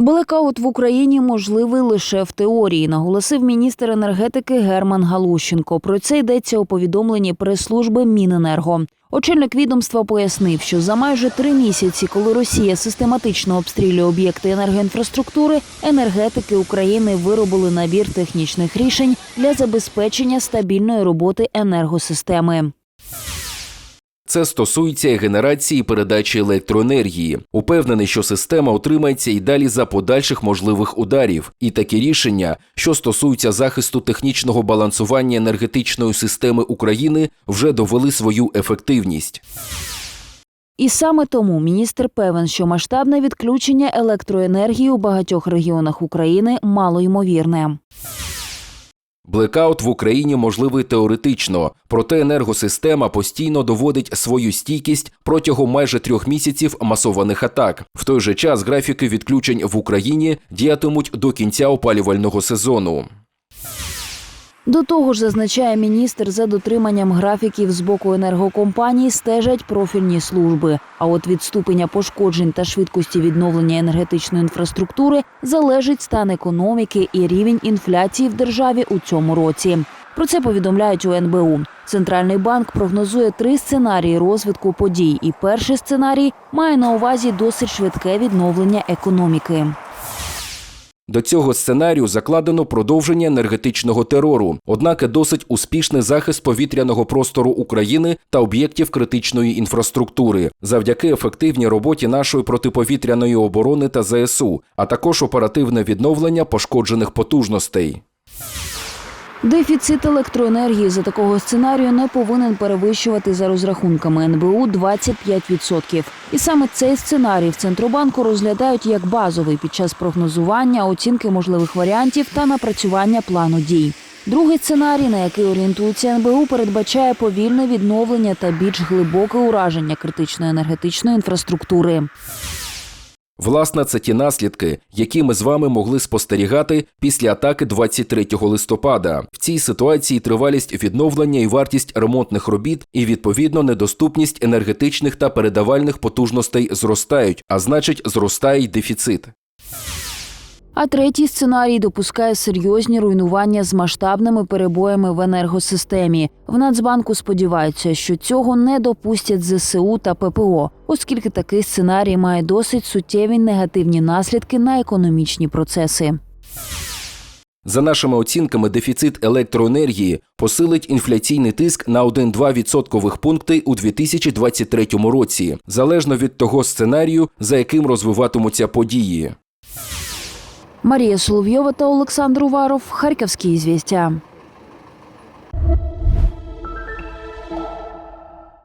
Блекаут в Україні можливий лише в теорії, наголосив міністр енергетики Герман Галущенко. Про це йдеться у повідомленні прес-служби Міненерго. Очільник відомства пояснив, що за майже три місяці, коли Росія систематично обстрілює об'єкти енергоінфраструктури, енергетики України виробили набір технічних рішень для забезпечення стабільної роботи енергосистеми. Це стосується генерації передачі електроенергії. Упевнений, що система утримається і далі за подальших можливих ударів. І такі рішення, що стосуються захисту технічного балансування енергетичної системи України, вже довели свою ефективність. І саме тому міністр певен, що масштабне відключення електроенергії у багатьох регіонах України малоймовірне. Блекаут в Україні можливий теоретично, проте енергосистема постійно доводить свою стійкість протягом майже трьох місяців масованих атак. В той же час графіки відключень в Україні діятимуть до кінця опалювального сезону. До того ж, зазначає міністр, за дотриманням графіків з боку енергокомпаній стежать профільні служби. А от від ступеня пошкоджень та швидкості відновлення енергетичної інфраструктури залежить стан економіки і рівень інфляції в державі у цьому році. Про це повідомляють у НБУ. Центральний банк прогнозує три сценарії розвитку подій. І перший сценарій має на увазі досить швидке відновлення економіки. До цього сценарію закладено продовження енергетичного терору, однак досить успішний захист повітряного простору України та об'єктів критичної інфраструктури завдяки ефективній роботі нашої протиповітряної оборони та ЗСУ, а також оперативне відновлення пошкоджених потужностей. Дефіцит електроенергії за такого сценарію не повинен перевищувати за розрахунками НБУ 25%. І саме цей сценарій в Центробанку розглядають як базовий під час прогнозування, оцінки можливих варіантів та напрацювання плану дій. Другий сценарій, на який орієнтується НБУ, передбачає повільне відновлення та більш глибоке ураження критичної енергетичної інфраструктури. Власне, це ті наслідки, які ми з вами могли спостерігати після атаки 23 листопада. В цій ситуації тривалість відновлення і вартість ремонтних робіт, і відповідно недоступність енергетичних та передавальних потужностей зростають, а значить, зростає й дефіцит. А третій сценарій допускає серйозні руйнування з масштабними перебоями в енергосистемі. В Нацбанку сподіваються, що цього не допустять ЗСУ та ППО, оскільки такий сценарій має досить суттєві негативні наслідки на економічні процеси. За нашими оцінками, дефіцит електроенергії посилить інфляційний тиск на 1-2 відсоткових пункти у 2023 році, залежно від того сценарію, за яким розвиватимуться події. Марія Соловйова та Олександр Уваров. Харківські звістя.